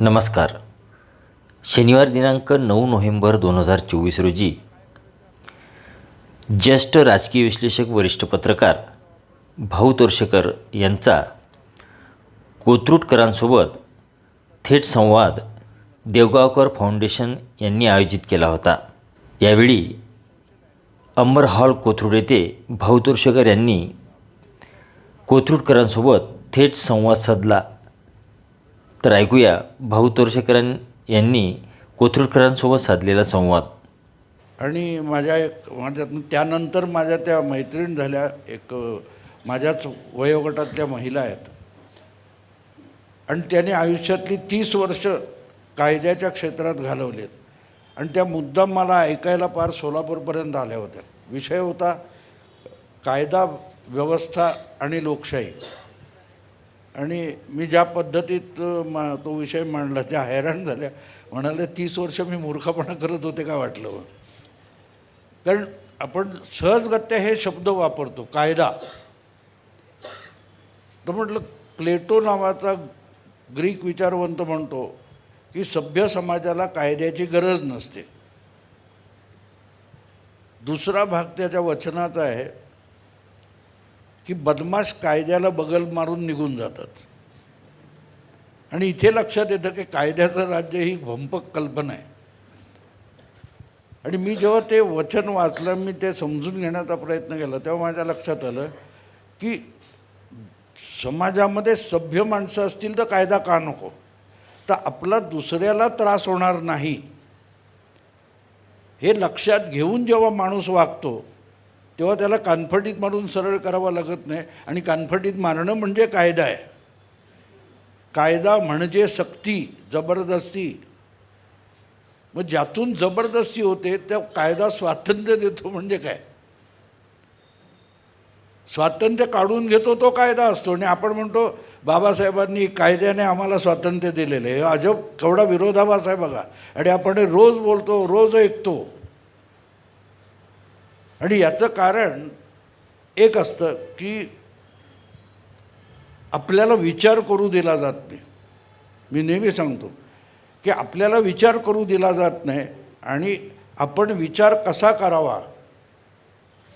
नमस्कार. शनिवार दिनांक नऊ नोव्हेंबर दोन हजार चोवीस रोजी ज्येष्ठ राजकीय विश्लेषक वरिष्ठ पत्रकार भाऊ तोरशेकर यांचा कोथरूडकरांसोबत थेट संवाद देवगावकर फाउंडेशन यांनी आयोजित केला होता. यावेळी अंबर हॉल कोथरूड येथे भाऊ तोरशेकर यांनी कोथरूटकरांसोबत थेट संवाद साधला. तर ऐकूया भाऊ तोरशेकरां यांनी कोथरूडकरांसोबत साधलेला संवाद. आणि माझ्या एक माझ्या त्यानंतर माझ्या त्या मैत्रीण झाल्या एक माझ्याच वयोगटातल्या महिला आहेत. आणि त्याने आयुष्यातली तीस वर्ष कायद्याच्या क्षेत्रात घालवलेत. आणि त्या मुद्दाम मला ऐकायला पार सोलापूरपर्यंत आल्या होत्या. विषय होता कायदा व्यवस्था आणि लोकशाही. आणि मी ज्या पद्धतीत मा तो विषय मांडला त्या हैराण झाल्या. म्हणाले तीस वर्ष मी मूर्खपणा करत होते का वाटलं कारण आपण सहजगत्या हे शब्द वापरतो कायदा. तर म्हटलं प्लेटो नावाचा ग्रीक विचारवंत म्हणतो की सभ्य समाजाला कायद्याची गरज नसते. दुसरा भाग त्याच्या वचनाचा आहे. की बदमाश कायद्याला बगल मारून निघून जातात. आणि इथे लक्षात येतं की कायद्याचं राज्य ही भंपक कल्पना आहे. आणि मी जेव्हा ते वचन वाचलं मी ते समजून घेण्याचा प्रयत्न केला तेव्हा माझ्या लक्षात आलं की समाजामध्ये सभ्य माणसं असतील तर कायदा का नको? तर आपला दुसऱ्याला त्रास होणार नाही. हे लक्षात घेऊन जेव्हा माणूस वागतो तेव्हा त्याला कानफटीत मारून सरळ करावा लागत नाही. आणि कानफटीत मारणं म्हणजे कायदा आहे. कायदा म्हणजे सक्ती जबरदस्ती. मग ज्यातून जबरदस्ती होते त्या कायदा स्वातंत्र्य देतो म्हणजे काय? स्वातंत्र्य काढून घेतो तो कायदा असतो. आणि आपण म्हणतो बाबासाहेबांनी कायद्याने आम्हाला स्वातंत्र्य दिलेलं आहे. अजब केवढा विरोधाभास आहे बघा. आणि आपण रोज बोलतो रोज ऐकतो. आणि याचं कारण एक असतं की आपल्याला विचार करू दिला जात नाही. मी नेहमी सांगतो की आपल्याला विचार करू दिला जात नाही आणि आपण विचार कसा करावा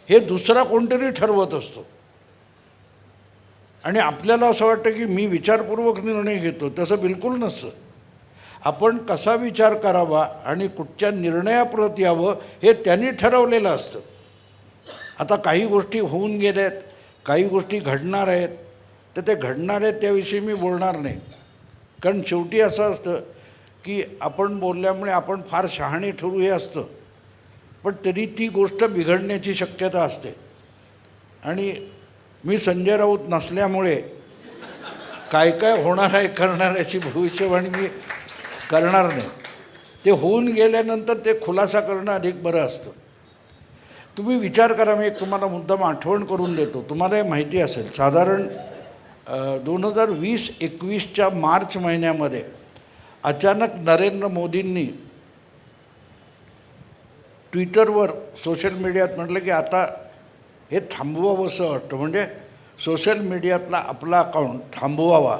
हे दुसरा कोणतरी ठरवत असतो. आणि आपल्याला असं वाटतं की मी विचारपूर्वक निर्णय घेतो तसं बिलकुल नसतं. आपण कसा विचार करावा आणि कुठच्या निर्णयाप्रत यावं हे त्यांनी ठरवलेलं असतं. आता काही गोष्टी होऊन गेल्यात काही गोष्टी घडणार आहेत. तर ते घडणार आहेत त्याविषयी मी बोलणार नाही. कारण शेवटी असं असतं की आपण बोलल्यामुळे आपण फार शहाणे ठरू हे असतं. पण तरी ती गोष्ट बिघडण्याची शक्यता असते. आणि मी संजय राऊत नसल्यामुळे काय काय होणार आहे करणार याची भविष्यवाणी मी करणार नाही. ते होऊन गेल्यानंतर ते खुलासा करणं अधिक बरं असतं. तुम्ही विचार करा मी एक तुम्हाला मुद्दाम आठवण करून देतो. तुम्हाला हे माहिती असेल साधारण दोन हजार वीस एकवीसच्या मार्च महिन्यामध्ये अचानक नरेंद्र मोदींनी ट्विटरवर सोशल मीडियात म्हटलं की आता हे थांबवावं असं वाटतं. म्हणजे सोशल मीडियातला आपला अकाउंट थांबवावा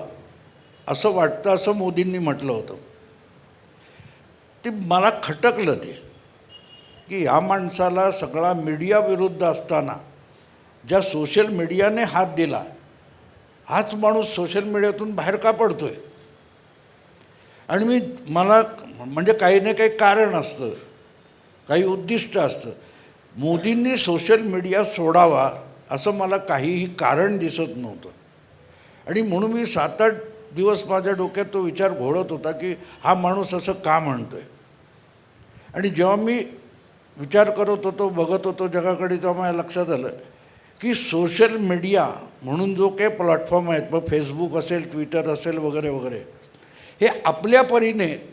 असं वाटतं असं मोदींनी म्हटलं होतं. ते मला खटकलं ते. की ह्या माणसाला सगळा मीडिया विरुद्ध असताना ज्या सोशल मीडियाने हात दिला हाच माणूस सोशल मीडियातून बाहेर का आहे आणि मी मला म्हणजे काही ना काही कारण असतं काही उद्दिष्ट असतं. मोदींनी सोशल मीडिया सोडावा असं मला काहीही कारण दिसत नव्हतं. आणि म्हणून मी सात आठ दिवस माझ्या डोक्यात तो विचार घोळत होता की हा माणूस असं का म्हणतो आहे आणि जेव्हा मी विचार करत होतो बघत होतो जगाकडे तेव्हा माझ्या लक्षात आलं की सोशल मीडिया म्हणून जो काही प्लॅटफॉर्म आहेत मग फेसबुक असेल ट्विटर असेल वगैरे वगैरे हे आपल्या परीने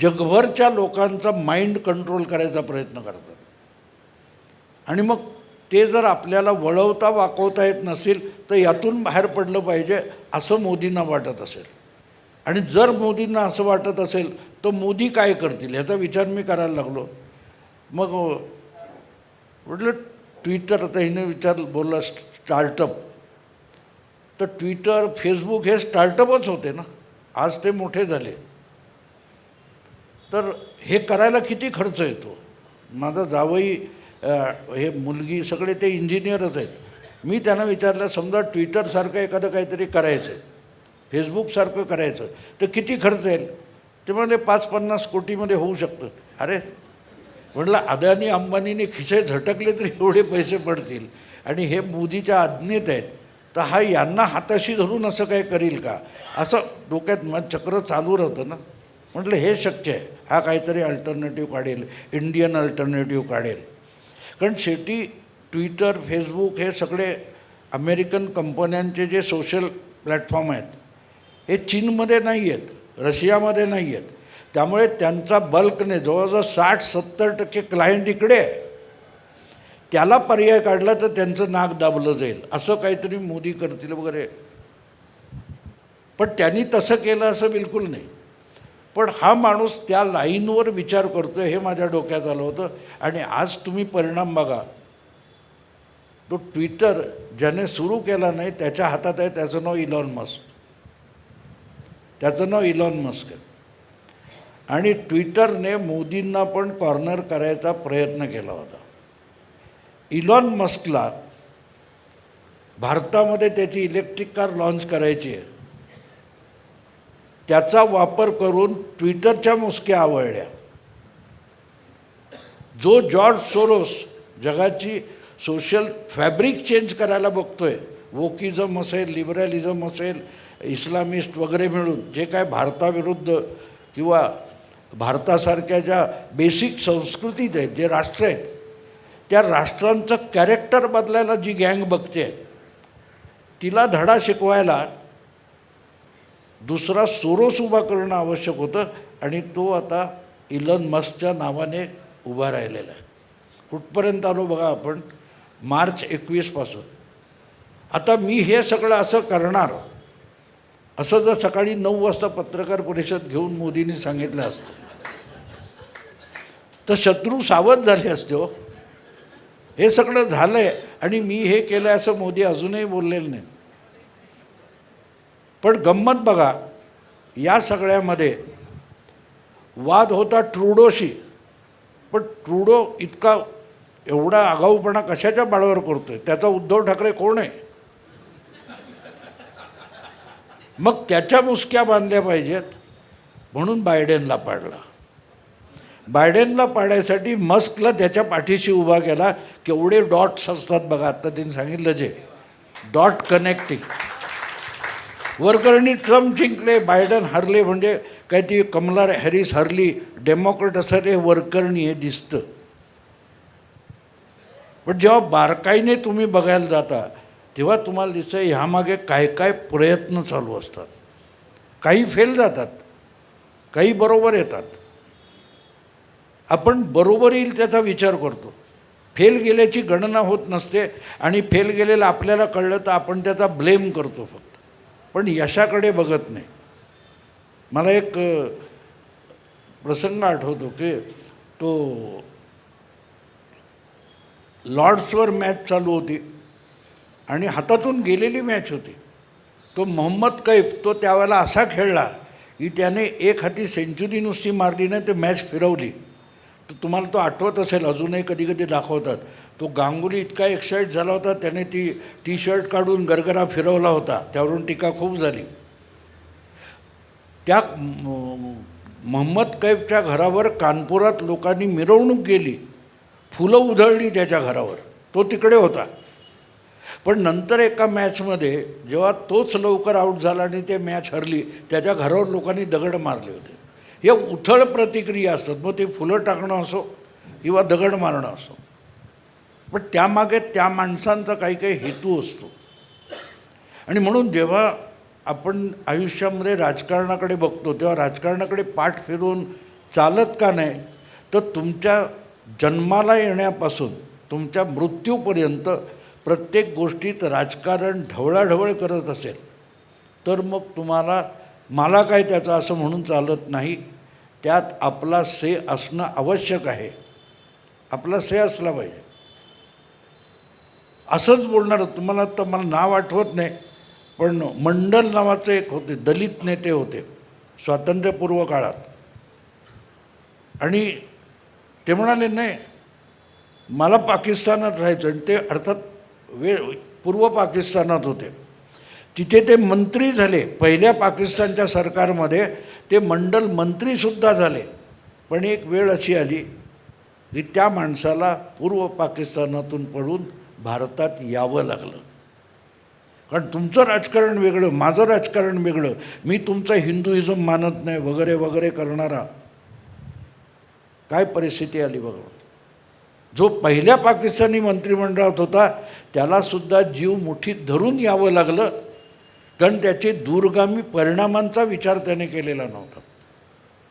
जगभरच्या लोकांचा माइंड कंट्रोल करायचा प्रयत्न करतात. आणि मग ते जर आपल्याला वळवता वाकवता येत नसेल तर यातून बाहेर पडलं पाहिजे असं मोदींना वाटत असेल. आणि जर मोदींना असं वाटत असेल तर मोदी काय करतील? ह्याचा विचार मी करायला लागलो. मग म्हटलं ट्विटर आता हिने विचार बोलला स्टार्टअप तर ट्विटर फेसबुक हे स्टार्टअपच होते ना. आज ते मोठे झाले. तर हे करायला किती खर्च येतो? माझा जावई हे मुलगी सगळे ते इंजिनियरच आहेत. मी त्यांना विचारलं समजा ट्विटरसारखं एखादं काहीतरी करायचं आहे फेसबुकसारखं करायचं तर किती खर्च येईल? ते म्हणजे पाच पन्नास कोटीमध्ये होऊ शकतं. अरे म्हटलं अदानी अंबानीने खिसे झटकले तरी एवढे पैसे पडतील. आणि हे मोदीच्या आज्ञेत आहेत. तर हा यांना हाताशी धरून असं काय करील का? असं डोक्यात मग चक्र चालू राहतं ना. म्हटलं हे शक्य आहे. हा काहीतरी अल्टरनेटिव्ह काढेल. इंडियन अल्टरनेटिव्ह काढेल. कारण शेवटी ट्विटर फेसबुक हे सगळे अमेरिकन कंपन्यांचे जे सोशल प्लॅटफॉर्म आहेत हे चीनमध्ये नाही आहेत रशियामध्ये नाही आहेत. त्यामुळे त्यांचा बल्कने जवळजवळ साठ सत्तर टक्के क्लायंट इकडे आहे. त्याला पर्याय काढला तर त्यांचं नाक दाबलं जाईल असं काहीतरी मोदी करतील वगैरे. पण त्यांनी तसं केलं असं बिलकुल नाही. पण हा माणूस त्या लाईनवर विचार करतो हे माझ्या डोक्यात आलं होतं. आणि आज तुम्ही परिणाम बघा. तो ट्विटर ज्याने सुरू केला नाही त्याच्या हातात आहे त्याचं नाव इलॉन मस्क त्याचं नाव इलॉन मस्क आहे. आणि ट्विटरने मोदींना पण कॉर्नर करायचा प्रयत्न केला होता. इलॉन मस्कला भारतामध्ये त्याची इलेक्ट्रिक कार लॉन्च करायची आहे. त्याचा वापर करून ट्विटरच्या मुसक्या आवळल्या. जो जॉर्ज सोरोस जगाची सोशल फॅब्रिक चेंज करायला बघतोय वोकिझम असेल लिबरॅलिझम असेल इस्लामिस्ट वगैरे मिळून जे काय भारताविरुद्ध किंवा भारतासारख्या ज्या बेसिक संस्कृतीत आहेत जे राष्ट्र आहेत त्या राष्ट्रांचं कॅरेक्टर बदलायला जी गँग बघते तिला धडा शिकवायला दुसरा सोरोस उभा करणं आवश्यक होतं आणि तो आता इलन मस्कच्या नावाने उभा राहिलेला आहे. कुठपर्यंत आलो बघा आपण? मार्च एकवीसपासून आता मी हे सगळं असं करणार असं जर सकाळी नऊ वाजता पत्रकार परिषद घेऊन मोदींनी सांगितलं असतं तर शत्रू सावध झाले असते हो. हे सगळं झालं आहे आणि मी हे केलं आहे असं मोदी अजूनही बोललेलं नाही पण गंमत बघा या सगळ्यामध्ये वाद होता ट्रुडोशी पण ट्रुडो इतका एवढा आगाऊपणा कशाच्या बाळावर करतोय? त्याचा उद्धव ठाकरे कोण आहे? मग त्याच्या मुसक्या बांधल्या पाहिजेत. म्हणून बायडेनला पाडला. बायडेनला पाडायसाठी मस्कला त्याच्या पाठीशी उभा केला. केवढे डॉट्स असतात बघा आत्ता त्यांनी सांगितलं जे. Dot connecting. वरकरणी ट्रम्प जिंकले बायडन हरले म्हणजे काय ती कमला हॅरिस हरली डेमोक्रेट असं हे वरकरणी हे दिसतं. पण जेव्हा बारकाईने तुम्ही बघायला जाता तेव्हा तुम्हाला दिसतं ह्यामागे काय काय प्रयत्न चालू असतात. काही फेल जातात. काही बरोबर येतात. आपण बरोबर येईल त्याचा विचार करतो. फेल गेल्याची गणना होत नसते आणि फेल गेलेलं आपल्याला कळलं तर आपण त्याचा ब्लेम करतो फक्त. पण यशाकडे बघत नाही. मला एक प्रसंग आठवतो की तो लॉर्ड्सवर मॅच चालू होती. आणि हातातून गेलेली मॅच होती. तो मोहम्मद कैफ तो त्यावेळेला असा खेळला की त्याने एक हाती सेंचुरी नुसती मारली नाही ते मॅच फिरवली. तर तुम्हाला तो आठवत असेल अजूनही कधी कधी दाखवतात. तो गांगुली इतका एक्साईट झाला होता त्याने ती टी शर्ट काढून गरगरा फिरवला होता. त्यावरून टीका खूप झाली. त्या मोहम्मद कैफच्या घरावर कानपुरात लोकांनी मिरवणूक गेली. फुलं उधळली त्याच्या घरावर. तो तिकडे होता. पण नंतर एका मॅचमध्ये जेव्हा तोच लवकर आऊट झाला आणि ते मॅच हरली त्याच्या घरावर लोकांनी दगड मारले होते. हे उथळ प्रतिक्रिया असतात. मग ते फुलं टाकणं असो किंवा दगड मारणं असो. पण त्यामागे त्या माणसांचा काही काही हेतू असतो. आणि म्हणून जेव्हा आपण आयुष्यामध्ये राजकारणाकडे बघतो तेव्हा राजकारणाकडे पाठ फिरून चालत का नाही तर तुमच्या जन्माला येण्यापासून तुमच्या मृत्यूपर्यंत प्रत्येक गोष्टीत राजकारण ढवळाढवळ करत असेल तर मग तुम्हाला मला काय त्याचं असं म्हणून चालत नाही. त्यात आपला से असणं आवश्यक आहे. आपला से असला पाहिजे. असंच बोलणार तुम्हाला तर मला नाव आठवत नाही पण मंडल नावाचे एक होते दलित नेते होते स्वातंत्र्यपूर्व काळात. आणि ते म्हणाले नाही मला पाकिस्तानात राहायचं आणि ते अर्थात वे पूर्व पाकिस्तानात होते. तिथे ते मंत्री झाले. पहिल्या पाकिस्तानच्या सरकारमध्ये ते मंडल मंत्रीसुद्धा झाले. पण एक वेळ अशी आली की त्या माणसाला पूर्व पाकिस्तानातून पडून भारतात यावं लागलं. कारण तुमचं राजकारण वेगळं माझं राजकारण वेगळं मी तुमचं हिंदुइझम मानत नाही वगैरे वगैरे करणारा. काय परिस्थिती आली बघा. जो पहिल्या पाकिस्तानी मंत्रिमंडळात होता त्यालासुद्धा जीव मुठीत धरून यावं लागलं. कारण त्याचे दूरगामी परिणामांचा विचार त्याने केलेला नव्हता.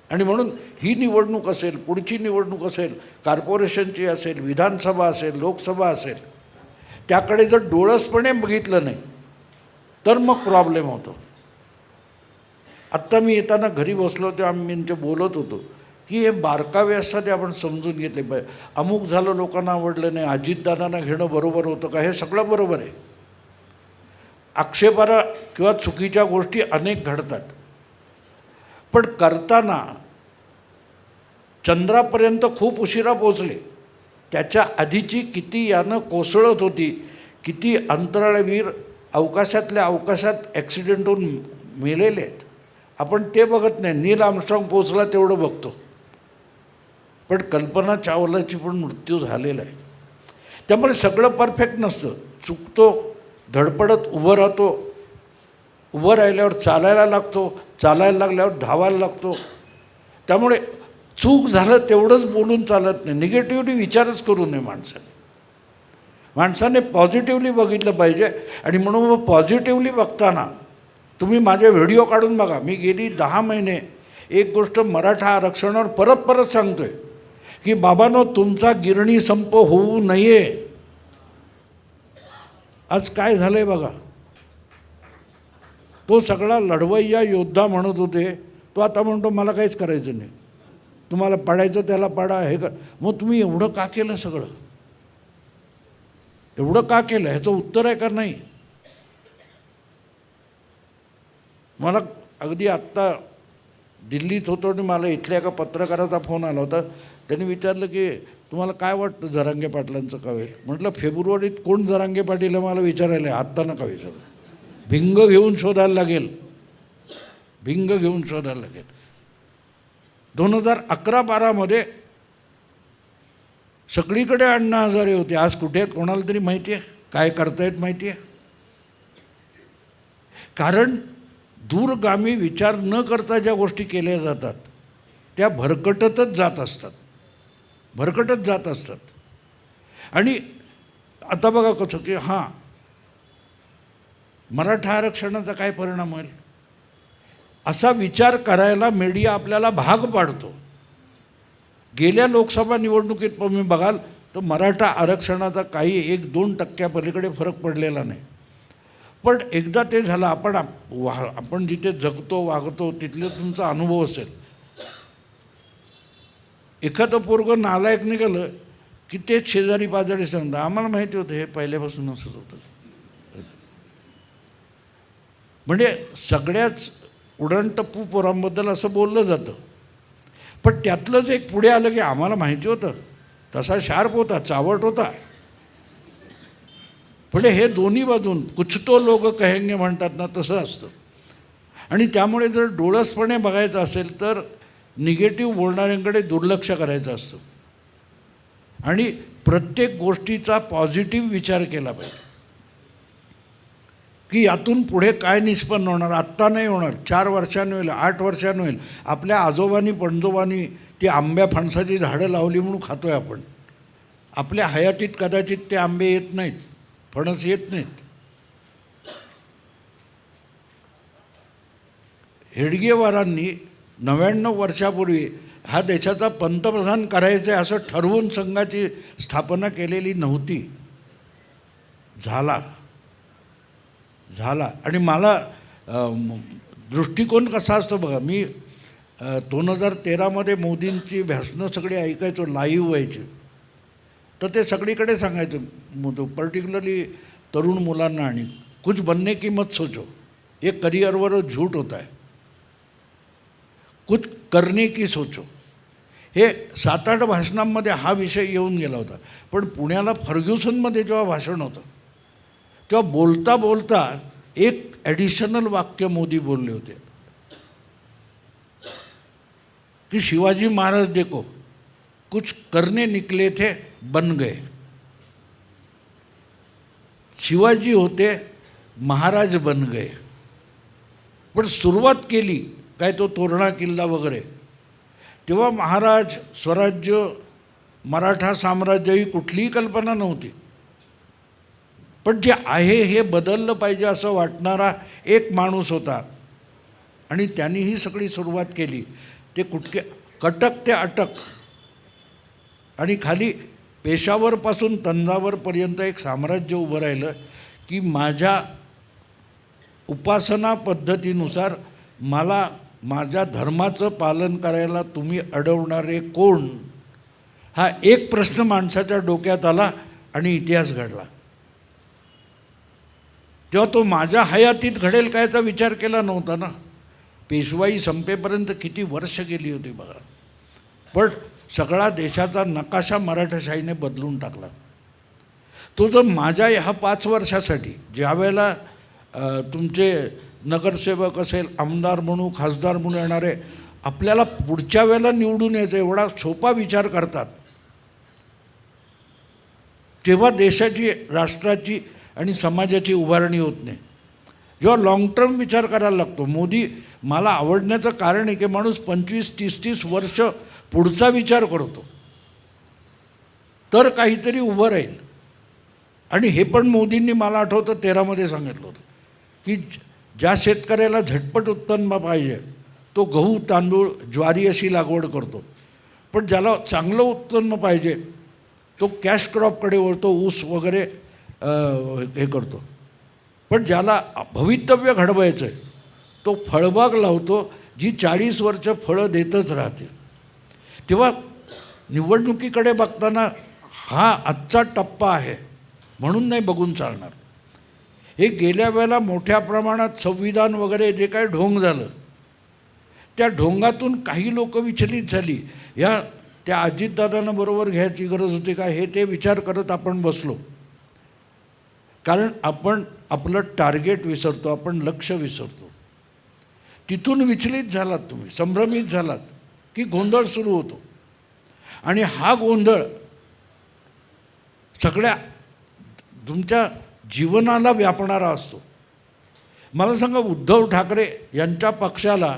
आणि म्हणून ही निवडणूक असेल पुढची निवडणूक असेल कॉर्पोरेशनची असेल विधानसभा असेल लोकसभा असेल त्याकडे जर डोळसपणे बघितलं नाही तर मग प्रॉब्लेम होतो. आत्ता मी येताना घरी बसलो तेव्हा आम्ही म्हणजे बोलत होतो की हे बारकावे असतात ते आपण समजून घेतले पाहिजे. अमुक झालं लोकांना आवडलं नाही अजितदादांना घेणं बरोबर होतं का? हे सगळं बरोबर आहे. आक्षेपार्ह किंवा चुकीच्या गोष्टी अनेक घडतात. पण करताना चंद्रापर्यंत खूप उशिरा पोचले त्याच्या आधीची किती यानं कोसळत होती किती अंतराळवीर अवकाशातल्या अवकाशात ॲक्सिडेंट होऊन मेलेले आहेत. आपण ते बघत नाही. नील आमस्ट्रॉंग पोचला तेवढं बघतो. पण कल्पना चावलाची पण मृत्यू झालेला आहे. त्यामुळे सगळं परफेक्ट नसतं. चुकतो धडपडत उभं राहतो. उभं राहिल्यावर चालायला लागतो चालायला लागल्यावर धावायला लागतो. त्यामुळे चूक झालं तेवढंच बोलून चालत नाही. निगेटिव्हली विचारच करू नये माणसाने. माणसाने पॉझिटिव्हली बघितलं पाहिजे आणि म्हणून मग पॉझिटिव्हली बघताना तुम्ही माझे व्हिडिओ काढून बघा. मी गेली दहा महिने एक गोष्ट मराठा आरक्षणावर परत परत सांगतो आहे की बाबांनो तुमचा गिरणी संप होऊ नये. आज काय झालंय बघा? तो सगळा लढवय्या योद्धा म्हणत होते. तो आता म्हणतो मला काहीच करायचं नाही. तुम्हाला पाडायचं त्याला पाडा हे कर. मग तुम्ही एवढं का केलं सगळं? एवढं का केलं? ह्याचं उत्तर आहे का नाही? मला अगदी आत्ता दिल्लीत होतो आणि मला इथल्या एका पत्रकाराचा फोन आला होता. त्यांनी विचारलं की तुम्हाला काय वाटतं जरांगे पाटलांचं का म्हटलं फेब्रुवारीत कोण जरांगे पाटील मला विचारायला आहे, आत्ता नका विचार. भिंग घेऊन शोधायला लागेल. भिंग घेऊन शोधायला लागेल. दोन हजार अकरा बारामध्ये सगळीकडे अण्णा हजारे होते. आज कुठे आहेत? कोणाला तरी माहिती आहे? काय करतायत माहिती आहे? कारण दूरगामी विचार न करता ज्या गोष्टी केल्या जातात त्या भरकटतच जात असतात. भरकटत जात असतात. आणि आता बघा कसं की हां मराठा आरक्षणाचा काय परिणाम होईल? असा विचार करायला मीडिया आपल्याला भाग पाडतो. गेल्या लोकसभा निवडणुकीत तुम्ही बघाल तर मराठा आरक्षणाचा काही एक दोन टक्क्यापलीकडे फरक पडलेला नाही. पण एकदा ते झालं आपण आप- वा आपण जिथे जगतो वागतो तिथले तुमचा अनुभव असेल. एखादं पोरगं नालायक निघालं की तेच शेजारी पाजारी सांगतं आम्हाला माहिती होतं हे पहिल्यापासून असंच होतं. म्हणजे सगळ्याच उडणटप्पू पोरांबद्दल असं बोललं जातं. पण त्यातलंच एक पुढे आलं की आम्हाला माहिती होतं तसा शार्प होता चावट होता. म्हणजे हे दोन्ही बाजून कुचतो लोक कहेंगे म्हणतात ना तसं असतं. आणि त्यामुळे जर डोळसपणे बघायचं असेल तर निगेटिव्ह बोलणाऱ्यांकडे दुर्लक्ष करायचं असतं. आणि प्रत्येक गोष्टीचा पॉझिटिव्ह विचार केला पाहिजे. की यातून पुढे काय निष्पन्न होणार? आत्ता नाही होणार. चार वर्षांनी होईल आठ वर्षांनी होईल. आपल्या आजोबांनी पणजोबांनी ती आंब्या फणसाची झाडं लावली म्हणून खातो आहे आपण. आपल्या हयातीत कदाचित ते आंबे येत नाहीत फणस येत नाहीत. हेडगेवारांनी नव्याण्णव वर्षापूर्वी हा देशाचा पंतप्रधान करायचं आहे असं ठरवून संघाची स्थापना केलेली नव्हती. झाला. झाला. आणि मला दृष्टिकोन कसा असतो बघा मी दोन हजार तेरामध्ये मोदींची भाषणं सगळी ऐकायचो लाईव्ह व्हायची. तर ते सगळीकडे सांगायचं पर्टिक्युलरली तरुण मुलांना आणि कुछ बनने की मत सोचो. एक करिअरवर झूठ होत आहे. कुछ करणे की सोचो. हे सात आठ भाषणांमध्ये हा विषय येऊन गेला होता. पण पुण्याला फर्ग्युसनमध्ये जेव्हा भाषण होतं तेव्हा बोलता बोलता एक ॲडिशनल वाक्य मोदी बोलले होते. कि शिवाजी महाराज देखो कुछ करने निकले थे बन गए. शिवाजी होते महाराज बन गए. पण सुरुवात केली काय तो तोरणा किल्ला वगैरे. तेव्हा महाराज स्वराज्य मराठा साम्राज्य ही कुठलीही कल्पना नव्हती. पण जे आहे हे बदललं पाहिजे असं वाटणारा एक माणूस होता. आणि त्यांनी ही सगळी सुरुवात केली. ते कुठके कटक ते अटक. आणि खाली पेशावरपासून तंजावरपर्यंत एक साम्राज्य उभं राहिलं की माझ्या उपासना पद्धतीनुसार मला माझ्या धर्माचं पालन करायला तुम्ही अडवणारे कोण? हा एक प्रश्न माणसाच्या डोक्यात आला आणि इतिहास घडला. तेव्हा तो माझ्या हयातीत घडेल का याचा विचार केला नव्हता ना? पेशवाई संपेपर्यंत किती वर्ष गेली होती बघा. पण सगळा देशाचा नकाशा मराठाशाहीने बदलून टाकला. तो जर माझ्या ह्या पाच वर्षासाठी ज्या वेळेला तुमचे नगरसेवक असेल आमदार म्हणू खासदार म्हणून येणारे आपल्याला पुढच्या वेळेला निवडून यायचं एवढा सोपा विचार करतात. तेव्हा देशाची राष्ट्राची आणि समाजाची उभारणी होत नाही. जेव्हा लाँग टर्म विचार करायला लागतो मोदी मला आवडण्याचं कारण आहे की माणूस पंचवीस तीस तीस वर्ष पुढचा विचार करतो. तर काहीतरी उभं राहील. आणि हे पण मोदींनी मला आठवतं तेरामध्ये सांगितलं होतं की ज्या शेतकऱ्याला झटपट उत्पन्न पाहिजे तो गहू तांदूळ ज्वारी अशी लागवड करतो. पण ज्याला चांगलं उत्पन्न पाहिजे तो कॅश क्रॉपकडे वळतो ऊस वगैरे हे करतो. पण ज्याला भवितव्य घडवायचं आहे तो फळबाग लावतो जी चाळीस वर्ष फळं देतच राहते. तेव्हा निवडणुकीकडे बघताना हा आजचा टप्पा आहे म्हणून नाही बघून चालणार. हे गेल्या वेळेला मोठ्या प्रमाणात संविधान वगैरे जे काय ढोंग झालं त्या ढोंगातून काही लोक विचलित झाली. या त्या अजितदादांना बरोबर घ्यायची गरज होती का हे ते विचार करत आपण बसलो. कारण आपण आपलं टार्गेट विसरतो आपण लक्ष विसरतो. तिथून विचलित झालात तुम्ही संभ्रमित झालात की गोंधळ सुरू होतो. आणि हा गोंधळ सगळ्या तुमच्या जीवनाला व्यापणारा असतो. मला सांगा उद्धव ठाकरे यांच्या पक्षाला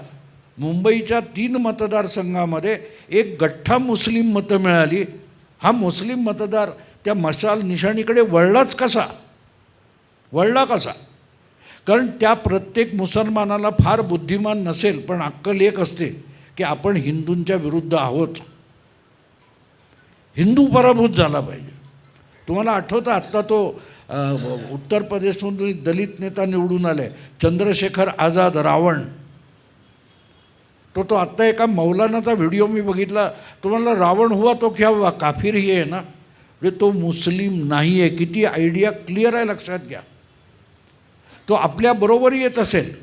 मुंबईच्या तीन मतदारसंघामध्ये एक गठ्ठा मुस्लिम मतं मिळाली. हा मुस्लिम मतदार त्या मशाल निशाणीकडे वळलाच कसा? वळला कसा? कारण त्या प्रत्येक मुसलमानाला फार बुद्धिमान नसेल पण अक्कल एक असते की आपण हिंदूंच्या विरुद्ध आहोत. हिंदू पराभूत झाला पाहिजे. तुम्हाला आठवतं आत्ता तो उत्तर प्रदेशमधून दलित नेता निवडून आले. चंद्रशेखर आझाद रावण. तो तो आत्ता एका मौलानाचा व्हिडिओ मी बघितला. तुम्हाला रावण हुआ तो क्या हुआ? काफिर ही आहे ना? म्हणजे तो मुस्लिम नाही आहे. किती आयडिया क्लिअर आहे लक्षात घ्या. तो आपल्याबरोबर येत असेल.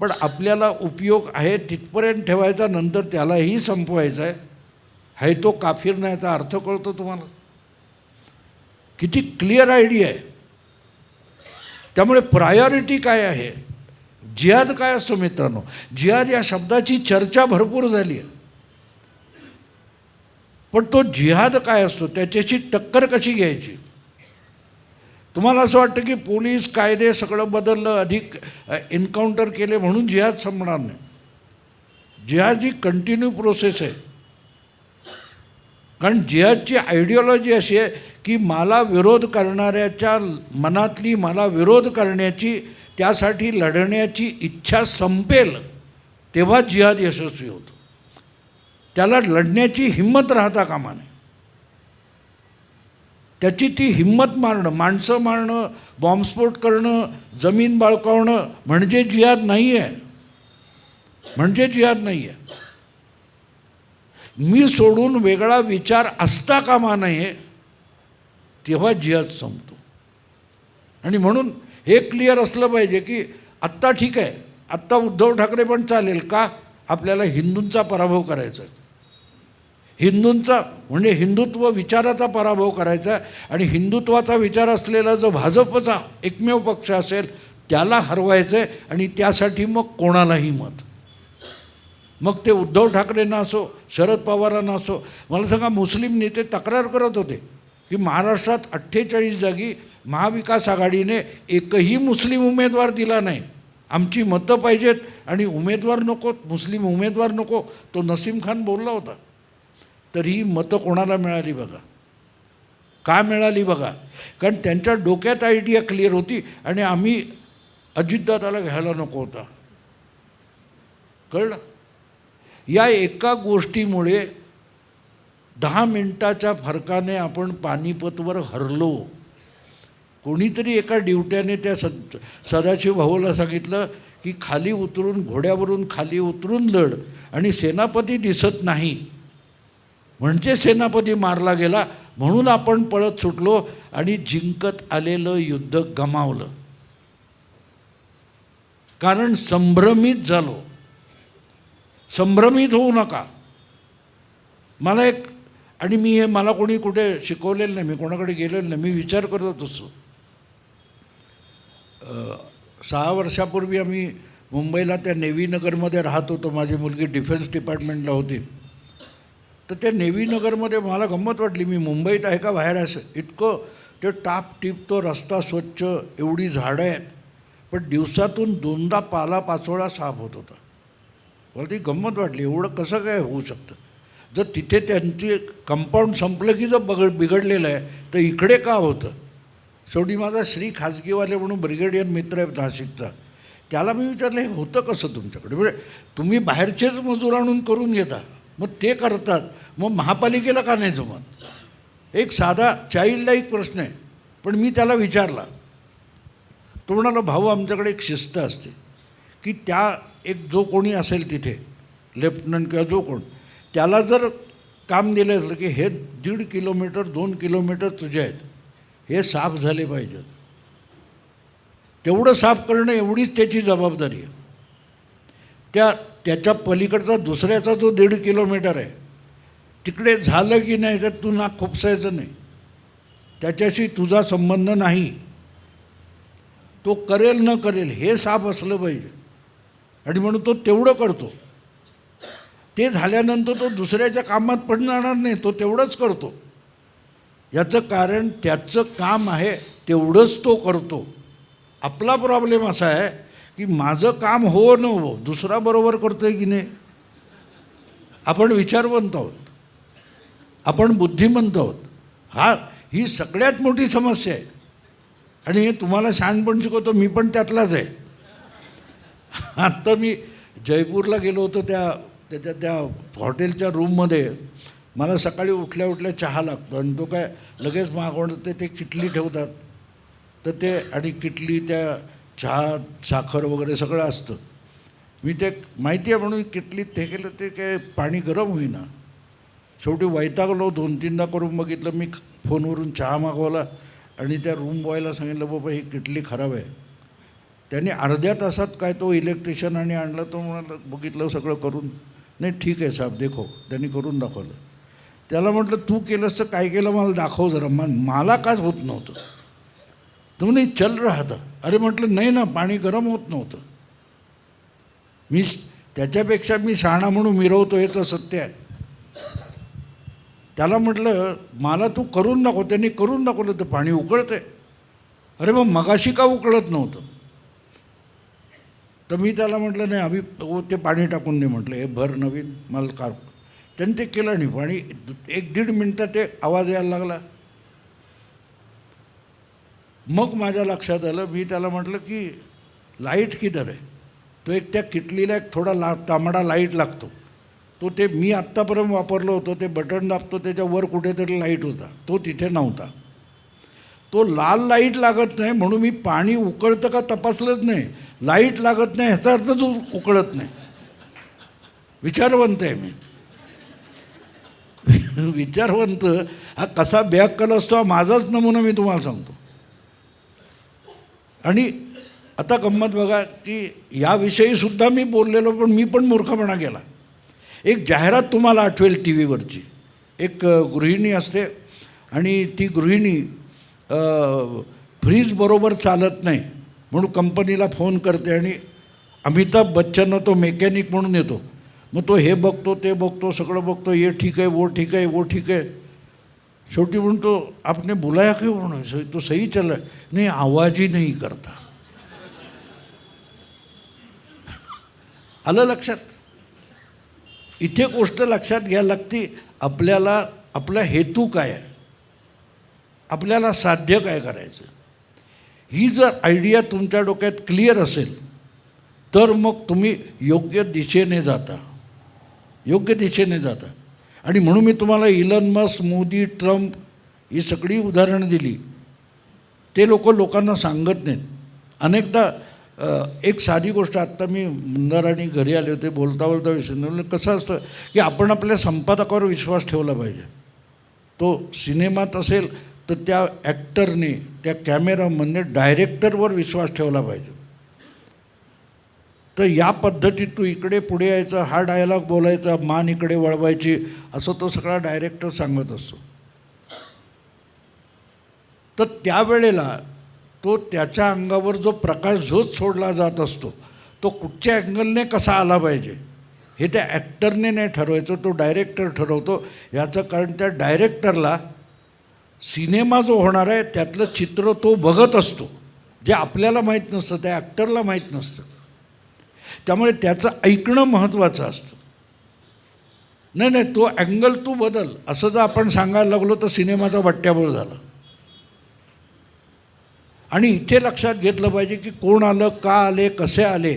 पण आपल्याला उपयोग आहे तिथपर्यंत ठेवायचा नंतर त्यालाही संपवायचा आहे. है तो काफिर नाही याचा अर्थ कळतो तुम्हाला? किती क्लिअर आयडिया आहे. त्यामुळे प्रायोरिटी काय आहे? जिहाद काय असतो मित्रांनो? जिहाद या शब्दाची चर्चा भरपूर झाली आहे. पण तो जिहाद काय असतो? त्याच्याशी टक्कर कशी घ्यायची? तुम्हाला असं वाटतं की पोलीस कायदे सगळं बदललं अधिक एन्काउंटर केले म्हणून जिहाद संपणार नाही. जिहाद ही कंटिन्यू प्रोसेस आहे. कारण जिहादची आयडिओलॉजी अशी आहे की मला विरोध करणाऱ्याच्या मनातली मला विरोध करण्याची त्यासाठी लढण्याची इच्छा संपेल तेव्हा जिहाद यशस्वी होतो. त्याला लढण्याची हिंमत राहता कामा नये. त्याची ती हिंमत मारणं माणसं मारणं बॉम्बस्फोट करणं जमीन बाळकावणं म्हणजे जिहाद नाही आहे म्हणजे जिहाद नाही आहे मी सोडून वेगळा विचार असता कामा नये तेव्हा जिहाद संपतो. आणि म्हणून हे क्लिअर असलं पाहिजे की आत्ता ठीक आहे आत्ता उद्धव ठाकरे पण चालेल का आपल्याला हिंदूंचा पराभव करायचा? आहे हिंदूंचा म्हणजे हिंदुत्व विचाराचा पराभव करायचा आहे आणि हिंदुत्वाचा विचार असलेला जो भाजपचा एकमेव पक्ष असेल त्याला हरवायचं आहे आणि त्यासाठी मग कोणालाही मत? मग ते उद्धव ठाकरेंना असो शरद पवारांना असो मला सांगा मुस्लिम नेते तक्रार करत होते. की महाराष्ट्रात अठ्ठेचाळीस जागी महाविकास आघाडीने एकही मुस्लिम उमेदवार दिला नाही. आमची मतं पाहिजेत आणि उमेदवार नको मुस्लिम उमेदवार नको तो नसीम खान बोलला होता. तर ही मतं कोणाला मिळाली बघा? का मिळाली बघा? कारण त्यांच्या डोक्यात आयडिया क्लिअर होती आणि आम्ही अजितदादाला घ्यायला नको होता. कळलं? या एका गोष्टीमुळे दहा मिनटाच्या फरकाने आपण पानिपतवर हरलो. कोणीतरी एका ड्युट्याने त्या सद सदाशिव भाऊला सांगितलं की खाली उतरून घोड्यावरून खाली उतरून लढ आणि सेनापती दिसत नाही. म्हणजे सेनापती मारला गेला म्हणून आपण पळत सुटलो आणि जिंकत आलेलं युद्ध गमावलं. कारण संभ्रमित झालो. संभ्रमित होऊ नका. मला एक आणि मी हे मला कोणी कुठे शिकवलेलं नाही मी कोणाकडे गेलेलं नाही मी विचार करत असतो सहा वर्षापूर्वी आम्ही मुंबईला त्या नेव्हीनगरमध्ये राहत होतो माझी मुलगी डिफेन्स डिपार्टमेंटला होती. तर त्या नेव्हीनगरमध्ये मला गंमत वाटली मी मुंबईत आहे का बाहेर असं. इतकं ते टाप टिप तो रस्ता स्वच्छ एवढी झाडं आहेत. पण दिवसातून दोनदा पाला पाचोळा साफ होत होता. मला ती गंमत वाटली एवढं कसं काय होऊ शकतं? जर तिथे त्यांची कंपाऊंड संपलं की जर बगड बिघडलेलं आहे तर इकडे का होतं? शेवटी माझा श्री खाजगीवाले म्हणून ब्रिगेडियर मित्र आहे नाशिकचा. त्याला मी विचारलं हे होतं कसं तुमच्याकडे? म्हणजे तुम्ही बाहेरचेच मजूर आणून करून घेता. मग ते करतात. मग महापालिकेला का नाही जमत? एक साधा चाईल्डला एक प्रश्न आहे. पण मी त्याला विचारला. तो म्हणाला भाऊ आमच्याकडे एक शिस्त असते की त्या एक जो कोणी असेल तिथे लेफ्टनंट किंवा जो कोण त्याला जर काम दिलं असलं की हे दीड किलोमीटर दोन किलोमीटर तुझे आहेत. हे साफ झाले पाहिजेत. तेवढं साफ करणं एवढीच त्याची जबाबदारी आहे. त्या त्याच्या पलीकडचा दुसऱ्याचा जो दीड किलोमीटर आहे तिकडे झालं की नाही तर तू नाक खुपसायचं नाही. त्याच्याशी तुझा संबंध नाही. तो करेल न करेल हे साफ असलं पाहिजे. आणि म्हणून तो तेवढं करतो. ते झाल्यानंतर तो दुसऱ्याच्या कामात पण जाणार नाही तो तेवढंच करतो. याचं कारण त्याचं काम आहे तेवढंच तो करतो. आपला प्रॉब्लेम असा आहे की माझं काम हो न हो दुसरा बरोबर करतोय की नाही? आपण विचारवंत आहोत. आपण बुद्धिमंत आहोत. हा ही सगळ्यात मोठी समस्या आहे. आणि हे तुम्हाला शहाणपण शिकवतो मी पण त्यातलाच आहे. आत्ता मी जयपूरला गेलो होतो त्या त्याच्या त्या हॉटेलच्या रूममध्ये मला सकाळी उठल्या उठल्या चहा लागतो. आणि तो काय लगेच मागवणं ते ते किटली ठेवतात. तर ते आणि किटली त्या चहा साखर वगैरे सगळं असतं. मी ते माहिती आहे म्हणून किटलीत ते केलं ते काय पाणी गरम होईना. शेवटी वैतागलो दोन तीनदा करून बघितलं मी फोनवरून चहा मागवला आणि त्या रूम बॉयला सांगितलं बाबा ही किटली खराब आहे. त्यांनी अर्ध्या तासात काय तो इलेक्ट्रिशियन आणि आणला तो म्हणाला बघितलं सगळं करून नाही ठीक आहे साहेब देखो त्यांनी करून दाखवलं. त्याला म्हटलं तू केलंस तर काय केलं मला दाखव जरा मग मला काच होत नव्हतं? तो नाही चल राहतं अरे म्हटलं नाही ना पाणी गरम होत नव्हतं. मी त्याच्यापेक्षा मी शहाणा म्हणून मिरवतो हे तर सत्य आहे. त्याला म्हटलं मला तू करून दाखव त्यांनी करून दाखवलं तर पाणी उकळतंय. अरे मग मगाशी का उकळत नव्हतं? तर मी त्याला म्हटलं नाही आम्ही ते पाणी टाकून दे म्हटलं. हे भर नवीन मला कार त्यांनी ते केलं नाही. पाणी एक दीड मिनटं ते आवाज यायला लागला. मग माझ्या लक्षात आलं मी त्याला म्हटलं की लाइट किधर आहे? तो एक त्या किटलीला एक थोडा ला तांबडा लाइट लागतो. तो ते मी आत्तापर्यंत वापरलो होतो ते बटन दाबतो त्याच्यावर कुठेतरी लाइट होता. तो तिथे नव्हता. तो लाल लाइट लागत नाही म्हणून मी पाणी उकळतं का तपासलंच नाही. लाइट लागत नाही ह्याचा अर्थच उकळत नाही. विचारवंत आहे मी. विचारवंत हा कसा बॅग कल असतो हा माझाच नमुना मी तुम्हाला सांगतो. आणि आता गंमत बघा की याविषयीसुद्धा मी बोललेलो पण मी पण मूर्खपणा केला. एक जाहिरात तुम्हाला आठवेल टी व्हीवरची एक गृहिणी असते आणि ती गृहिणी फ्रीज बरोबर चालत नाही म्हणून कंपनीला फोन करते आणि अमिताभ बच्चननं तो मेकॅनिक म्हणून येतो. मग तो हे बघतो ते बघतो सगळं बघतो हे ठीक आहे वो ठीक आहे वो ठीक आहे. शेवटी म्हणून तो आपने बुलाया क्यों म्हणून? तो सही चला. नाही आवाजही नाही करता. आलं लक्षात? इथे गोष्ट लक्षात घ्यायला लागती आपल्याला आपला हेतू काय आहे? आपल्याला साध्य काय करायचं? ही जर आयडिया तुमच्या डोक्यात क्लिअर असेल तर मग तुम्ही योग्य दिशेने जाता. योग्य दिशेने जाता. आणि म्हणून मी तुम्हाला इलन मस्क मोदी ट्रम्प ही सगळी उदाहरणं दिली. ते लोक लोकांना सांगत नाहीत. अनेकदा एक साधी गोष्ट आत्ता मी मुंदाराणी घरी आले होते बोलता बोलता विसरले. कसं असतं की आपण आपल्या संपादकावर विश्वास ठेवला पाहिजे. तो सिनेमात असेल तर त्या ॲक्टरने त्या कॅमेरामनने डायरेक्टरवर विश्वास ठेवला पाहिजे. तर या पद्धतीत तू इकडे पुढे यायचा हा डायलॉग बोलायचा मान इकडे वळवायची असं तो सगळा डायरेक्टर सांगत असतो. तर त्यावेळेला तो त्याच्या अंगावर जो प्रकाश झोत सोडला जात असतो तो कुठच्या अँगलने कसा आला पाहिजे हे त्या ॲक्टरने नाही ठरवायचं तो डायरेक्टर ठरवतो. याचं कारण त्या डायरेक्टरला सिनेमा जो होणार आहे त्यातलं चित्र तो बघत असतो. जे आपल्याला माहीत नसतं त्या ॲक्टरला माहीत नसतं. त्यामुळे त्याचं ऐकणं महत्त्वाचं असतं. नाही नाही तो अँगल तू बदल. असं जर आपण सांगायला लागलो तर सिनेमाचा बट्ट्याबोळ झाला. आणि इथे लक्षात घेतलं पाहिजे की कोण आलं का आले कसे आले.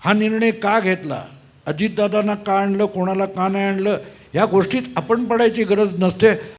हा निर्णय का घेतला? अजितदादांना का आणलं कोणाला का नाही आणलं? या गोष्टीत आपण पडायची गरज नसते.